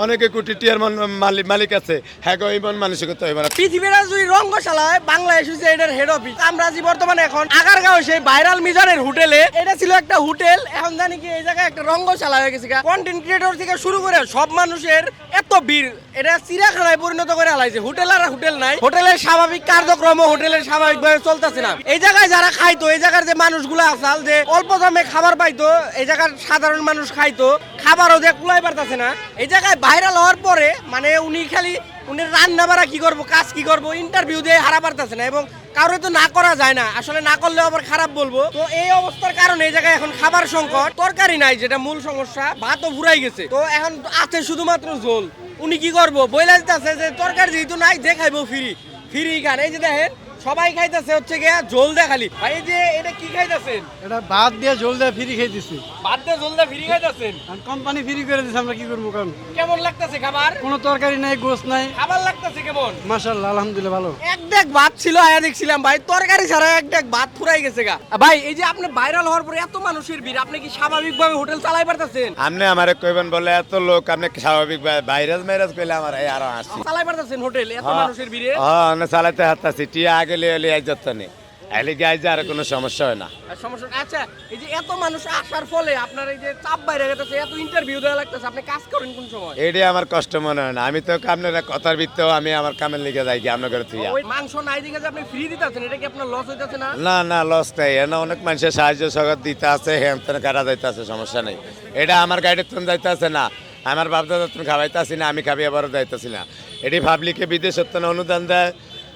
অনেকে কোটি টিয়ার মালিক মালিক আছে। হ্যাঁ ইমন মানসিকতা হইব না। পৃথিবীর যদি রঙ্গশালায় বাংলাদেশ হচ্ছে এটার হেড অফিস আমরা যে বর্তমানে এখন আগারগাঁও, সেই ভাইরাল মিজানের হোটেলে। এটা ছিল একটা হোটেল, এখন জানি কি এই জায়গায় একটা রঙ্গশালা হয়ে গেছে কন্টেন্ট ক্রিয়েটর থেকে শুরু করে সব মানুষের এত ভিড় এটা চিড়াখানায় পরিণত করে আলাইছে। হোটেল আর হোটেল নাই। হোটেলের স্বাভাবিক কার্যক্রম হোটেলের স্বাভাবিকভাবে চলতেছে না। এই জায়গায় যারা খাইতো, এই জায়গার যে মানুষগুলো আসাল, যে অল্প দামে খাবার পাইতো, এই জায়গার সাধারণ মানুষ খাইতো, খাবারও যে কুলাই পারতাছে না। এই জায়গায় ভাইরাল হওয়ার পরে মানে উনি খালি, উনি রান্না বাড়া কি করব, কাজ কি করব ইন্টারভিউ দিয়ে হারা পারতেছে না এবং কারও তো না করা যায় না। আসলে না করলেও আবার খারাপ বলব। তো এই অবস্থার কারণে এই জায়গায় এখন খাবার সংকট। তরকারি নাই, যেটা মূল সমস্যা। ভাতও ফুরাই গেছে। তো এখন আছে শুধুমাত্র ঝোল। উনি কি করব? বইলা দিতেছে যে তরকারি যেহেতু নাই যে খাইবো ফ্রি। ফ্রি খান এই যে দেখেন সবাই খাইতেছে হচ্ছে গিয়া ঝোল খালি। ভাই এই যে এটা কি খাইতেছেন? এটা ভাত দিয়ে ঝোল দিয়ে ফ্রি দিছি ভাত দিয়ে ঝোল দিয়ে ফ্রি খাইতেছেন? আর কোম্পানি ফ্রি করে দিছে আমরা কি করব কারণ? কেমন লাগতেছে খাবার? কোনো তরকারি নাই গোস নাই। খাবার লাগতেছে কেমন? মাশাল্লাহ আলহামদুলিল্লাহ ভালো। এক ডেক ভাত ছিল আয়া দেখছিলাম ভাই। তরকারি ছাড়া এক ডেক ভাত ফুরাই গেছে গা। ভাই এই যে আপনি ভাইরাল হওয়ার পরে এত মানুষের ভিড় আপনি কি স্বাভাবিকভাবে হোটেল চালাই পারতেছেন? আপনি আমারে কইবেন বলে এত লোক আপনি স্বাভাবিক ভাইরাস মাইরাস কইলে আমার আরও আসি চালাই পারতেছেন হোটেল এত হ্যাঁ। মানুষের ভিড়ে? হ্যাঁ না চালাতে হাতাছি টিয়া আগে লিয়ে লিয়ে যাচ্ছে যে আর কোনো সমস্যা হয় না। সমস্যা আচ্ছা এই যে এত মানুষ আসার ফলে আপনার এই যে চাপ বাইরে গেছে এত ইন্টারভিউ দেওয়া লাগতেছে আপনি কাজ করেন কোন সময়? এটাই আমার কষ্ট মনে হয় না। আমি তো আপনার কথার ভিত্তেও আমি আমার কামের লিখে যাই কি আপনার ঘরে থুইয়া। ওই মাংস নাই দিকে যে আপনি ফ্রি দিতেছেন এটা কি আপনার লস হইতাছে না? না না লস নাই। এনে অনেক মানুষের সাহায্য সহযোগ দিতে আছে হ্যাঁ তেন কাটা যাইতে আছে সমস্যা নেই। এটা আমার গাড়ির তুমি যাইতে আছে না। আমার বাপ দাদা তুমি না আমি খাবি আবারও যাইতেছি না। এটি ভাবলিকে বিদেশের তো অনুদান দেয়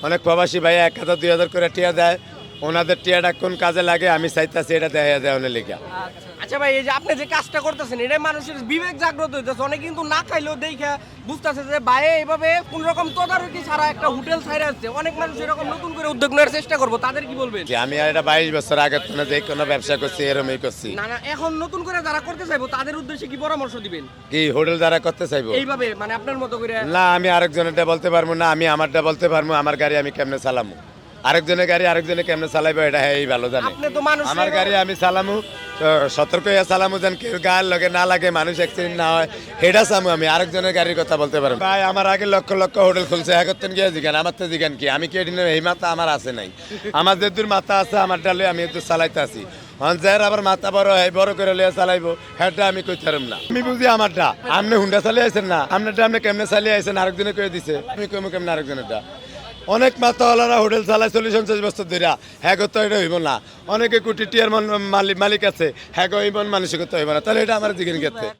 অনেক প্রবাসী ভাই এক হাজার, দুই হাজার করে টিয়া দেয়। ওনাদের টিয়াটা কোন কাজে লাগে, আমি চাইতাছি এটা দেয়া দেয় অনেক লিখা আচ্ছা ভাই এই যে আপনি যে কাজটা করতেছেন এটা মানুষের বিবেক জাগ্রত হইতেছে। অনেক কিন্তু না খাইলেও দেখে বুঝতেছে যে বাইরে এইভাবে কোন রকম তদারকি ছাড়া একটা হোটেল ছাইরে আসছে। অনেক মানুষ এরকম নতুন করে উদ্যোগ নেওয়ার চেষ্টা করব। তাদের কি বলবেন? যে আমি আর এটা বাইশ বছর আগে তো যে কোনো ব্যবসা করছি এরমই করছি। না না এখন নতুন করে যারা করতে চাইব তাদের উদ্দেশ্যে কি পরামর্শ দিবেন? কি হোটেল যারা করতে চাইব? এইভাবে মানে আপনার মতো করে না আমি আরেকজনেরটা বলতে পারব না আমি আমারটা বলতে পারব আমার গাড়ি আমি কেমনে চালামু? আরেকজনের গাড়ি আরেকজনে কেমনে চালাইবো এটা হ্যাঁ এই ভালো জানে। তো মানুষ আমার গাড়ি আমি চালামু সতর্ক হয়ে চালামু যেন কেউ গায়ের লগে না লাগে, মানুষ অ্যাক্সিডেন্ট না হয়। হেডা চামু আমি, আরেকজনের গাড়ির কথা বলতে পারব। ভাই, আমার আগে লক্ষ লক্ষ হোটেল খুলছে একত্তন গিয়ে জিগান, আমার তো জিগান কি? আমি কি এই মাথা আমার আছে নাই? আমার যে দূর মাথা আছে, আমার ডালে আমি একটু চালাইতে আছি। অঞ্চয়ের আবার মাথা বড় হয়, বড় করে লিয়ে চালাইবো হেডটা আমি কই পারম না। আমি বুঝি আমারটা, আপনি হুন্ডা চালিয়ে আইছেন না? আপনারটা আপনি কেমনে চালিয়ে আইছেন? আরেকজনে কয়ে দিছে। আমি কমু কেমনে আরেকজনেরটা? অনেক মাতাওয়ালারা হোটেল চালায় চল্লিশ পঞ্চাশ বছর ধরে হ্যাঁ তো এটা হইব না। অনেকে কোটি টিয়ার মালিক মালিক আছে। হ্যাঁ ইমন মানসিকতা হইব না। তাহলে এটা আমার দিকে ক্ষেত্রে।